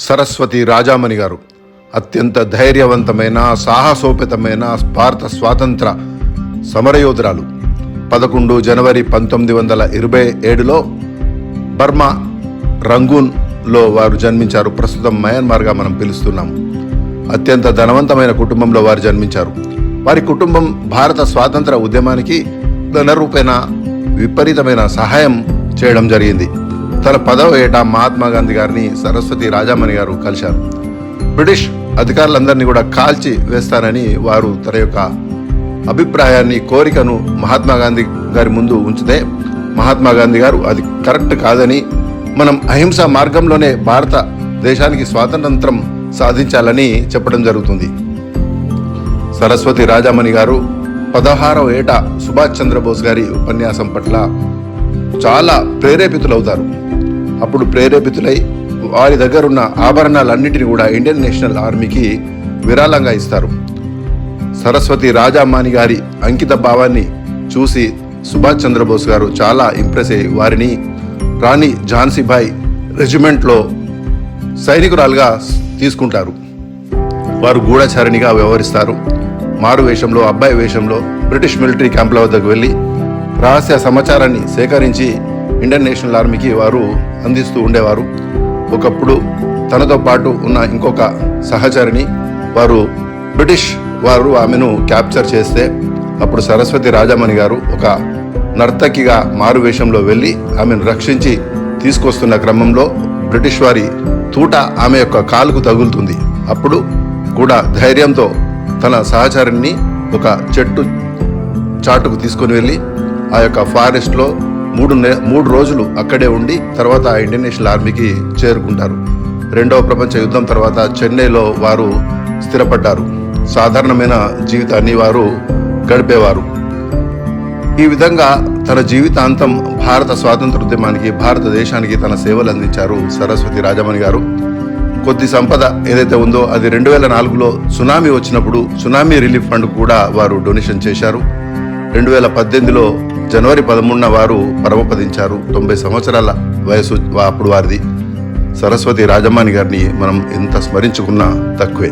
సరస్వతి రాజామణి గారు. అత్యంత ధైర్యవంతమైన సాహసోపేతమైన భారత స్వాతంత్ర సమరయోధురాలు. పదకొండు జనవరి పంతొమ్మిది వందల ఇరవై ఏడులో బర్మా రంగూన్లో వారు జన్మించారు. ప్రస్తుతం మయన్మార్గా మనం పిలుస్తున్నాం. అత్యంత ధనవంతమైన కుటుంబంలో వారు జన్మించారు. వారి కుటుంబం భారత స్వాతంత్ర ఉద్యమానికి ధనరూపేణ విపరీతమైన సహాయం చేయడం జరిగింది. తన పదవ ఏట మహాత్మా గాంధీ గారిని సరస్వతి రాజామణి గారు కలిశారు. బ్రిటిష్ అధికారులందరినీ కూడా కాల్చి వేస్తానని వారు తన యొక్క అభిప్రాయాన్ని కోరికను మహాత్మా గాంధీ గారి ముందు ఉంచితే మహాత్మా గాంధీ గారు అది కరెక్ట్ కాదని మనం అహింస మార్గంలోనే భారత దేశానికి స్వాతంత్రం సాధించాలని చెప్పడం జరుగుతుంది. సరస్వతి రాజామణి గారు పదహారవ ఏట సుభాష్ చంద్రబోస్ గారి ఉపన్యాసం పట్ల చాలా ప్రేరేపితులవుతారు. అప్పుడు ప్రేరేపితులై వారి దగ్గర ఉన్న ఆభరణాలన్నింటినీ కూడా ఇండియన్ నేషనల్ ఆర్మీకి విరాళంగా ఇస్తారు. సరస్వతి రాజామాని గారి అంకిత భావాన్ని చూసి సుభాష్ చంద్రబోస్ గారు చాలా ఇంప్రెస్ అయ్యి వారిని రాణి ఝాన్సీబాయ్ రెజిమెంట్లో సైనికురాలుగా తీసుకుంటారు. వారు గూఢచారిణిగా వ్యవహరిస్తారు. మారు వేషంలో అబ్బాయి వేషంలో బ్రిటిష్ మిలిటరీ క్యాంపుల వద్దకు వెళ్ళి రహస్య సమాచారాన్ని సేకరించి ఇండియన్ నేషనల్ ఆర్మీకి వారు అందిస్తూ ఉండేవారు. ఒకప్పుడు తనతో పాటు ఉన్న ఇంకొక సహచరిని వారు బ్రిటిష్ వారు ఆమెను క్యాప్చర్ చేస్తే అప్పుడు సరస్వతి రాజామణి గారు ఒక నర్తకిగా మారు వేషంలో వెళ్ళి ఆమెను రక్షించి తీసుకొస్తున్న క్రమంలో బ్రిటిష్ వారి తూట ఆమె యొక్క కాలుకు తగులుతుంది. అప్పుడు కూడా ధైర్యంతో తన సహచరుని ఒక చెట్టు చాటుకు తీసుకొని వెళ్ళి ఆ యొక్క ఫారెస్ట్లో మూడు నె మూడు రోజులు అక్కడే ఉండి తర్వాత ఇండియన్ నేషనల్ ఆర్మీకి చేరుకుంటారు. రెండవ ప్రపంచ యుద్ధం తర్వాత చెన్నైలో వారు స్థిరపడ్డారు. సాధారణమైన జీవితాన్ని వారు గడిపేవారు. ఈ విధంగా తన జీవితాంతం భారత స్వాతంత్ర ఉద్యమానికి భారతదేశానికి తన సేవలు అందించారు సరస్వతి రాజమణి గారు. కొద్ది సంపద ఏదైతే ఉందో అది రెండు వేల నాలుగులో సునామీ వచ్చినప్పుడు సునామీ రిలీఫ్ ఫండ్ కూడా వారు డొనేషన్ చేశారు. రెండు వేల పద్దెనిమిదిలో జనవరి పదమూడున వారు పరమపదించారు. తొంభై సంవత్సరాల వయసు అప్పుడు వారిది. సరస్వతి రాజమ్మాని గారిని మనం ఎంత స్మరించుకున్నా తక్కువే.